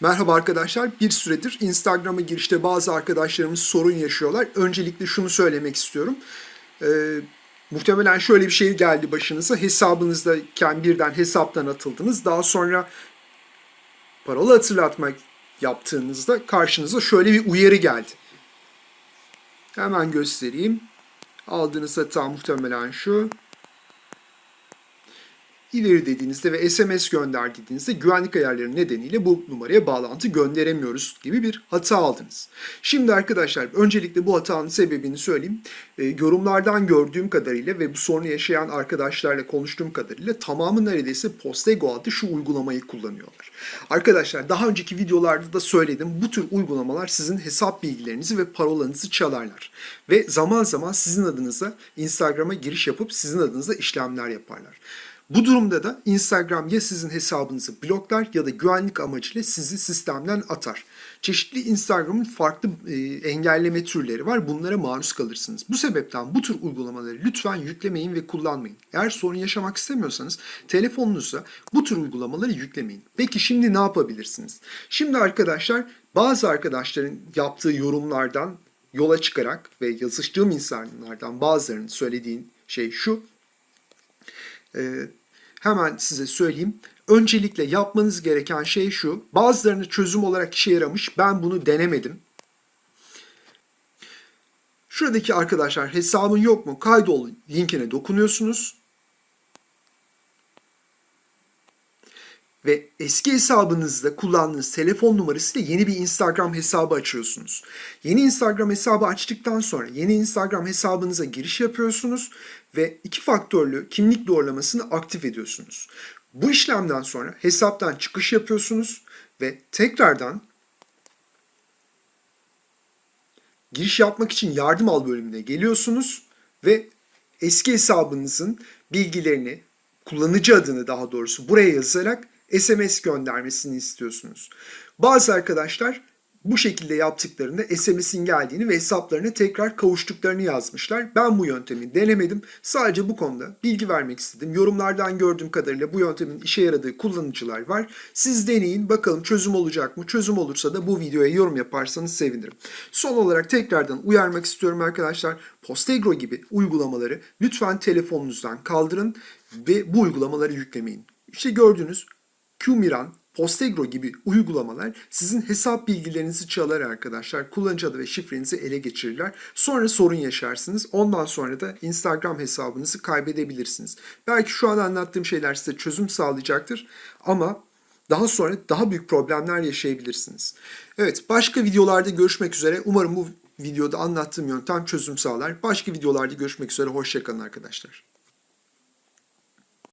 Merhaba arkadaşlar. Bir süredir Instagram'a girişte bazı arkadaşlarımız sorun yaşıyorlar. Öncelikle şunu söylemek istiyorum. Ee, muhtemelen şöyle bir şey geldi başınıza. Hesabınızdayken birden hesaptan atıldınız. Daha sonra parola hatırlatmak yaptığınızda karşınıza şöyle bir uyarı geldi. Hemen göstereyim. Aldığınız hata muhtemelen şu. İleri dediğinizde ve SMS gönder dediğinizde güvenlik ayarları nedeniyle bu numaraya bağlantı gönderemiyoruz gibi bir hata aldınız. Şimdi arkadaşlar öncelikle bu hatanın sebebini söyleyeyim. E, yorumlardan gördüğüm kadarıyla ve bu sorunu yaşayan arkadaşlarla konuştuğum kadarıyla tamamı neredeyse Postego adlı şu uygulamayı kullanıyorlar. Arkadaşlar daha önceki videolarda da söyledim. Bu tür uygulamalar sizin hesap bilgilerinizi ve parolanızı çalarlar. Ve zaman zaman sizin adınıza Instagram'a giriş yapıp sizin adınıza işlemler yaparlar. Bu durumda da Instagram ya sizin hesabınızı bloklar ya da güvenlik amacıyla sizi sistemden atar. Çeşitli Instagram'ın farklı e, engelleme türleri var. Bunlara maruz kalırsınız. Bu sebepten bu tür uygulamaları lütfen yüklemeyin ve kullanmayın. Eğer sorun yaşamak istemiyorsanız telefonunuza bu tür uygulamaları yüklemeyin. Peki şimdi ne yapabilirsiniz? Şimdi arkadaşlar bazı arkadaşların yaptığı yorumlardan yola çıkarak ve yazıştığım insanlardan bazılarının söylediğin şey şu. Ee, hemen size söyleyeyim. Öncelikle yapmanız gereken şey şu. Bazılarını çözüm olarak işe yaramış. Ben bunu denemedim. Şuradaki arkadaşlar hesabın yok mu? Kaydol linkine dokunuyorsunuz. Ve eski hesabınızda kullandığınız telefon numarasıyla yeni bir Instagram hesabı açıyorsunuz. Yeni Instagram hesabı açtıktan sonra yeni Instagram hesabınıza giriş yapıyorsunuz ve iki faktörlü kimlik doğrulamasını aktif ediyorsunuz. Bu işlemden sonra hesaptan çıkış yapıyorsunuz ve tekrardan giriş yapmak için yardım al bölümüne geliyorsunuz ve eski hesabınızın bilgilerini, kullanıcı adını daha doğrusu buraya yazarak SMS göndermesini istiyorsunuz. Bazı arkadaşlar bu şekilde yaptıklarında SMS'in geldiğini ve hesaplarına tekrar kavuştuklarını yazmışlar. Ben bu yöntemi denemedim. Sadece bu konuda bilgi vermek istedim. Yorumlardan gördüğüm kadarıyla bu yöntemin işe yaradığı kullanıcılar var. Siz deneyin bakalım çözüm olacak mı? Çözüm olursa da bu videoya yorum yaparsanız sevinirim. Son olarak tekrardan uyarmak istiyorum arkadaşlar. Postegro gibi uygulamaları lütfen telefonunuzdan kaldırın ve bu uygulamaları yüklemeyin. İşte gördüğünüz Qmiran, Postegro gibi uygulamalar sizin hesap bilgilerinizi çalar arkadaşlar. Kullanıcı adı ve şifrenizi ele geçirirler. Sonra sorun yaşarsınız. Ondan sonra da Instagram hesabınızı kaybedebilirsiniz. Belki şu an anlattığım şeyler size çözüm sağlayacaktır ama daha sonra daha büyük problemler yaşayabilirsiniz. Evet başka videolarda görüşmek üzere. Umarım bu videoda anlattığım yöntem çözüm sağlar. Başka videolarda görüşmek üzere. Hoşçakalın arkadaşlar.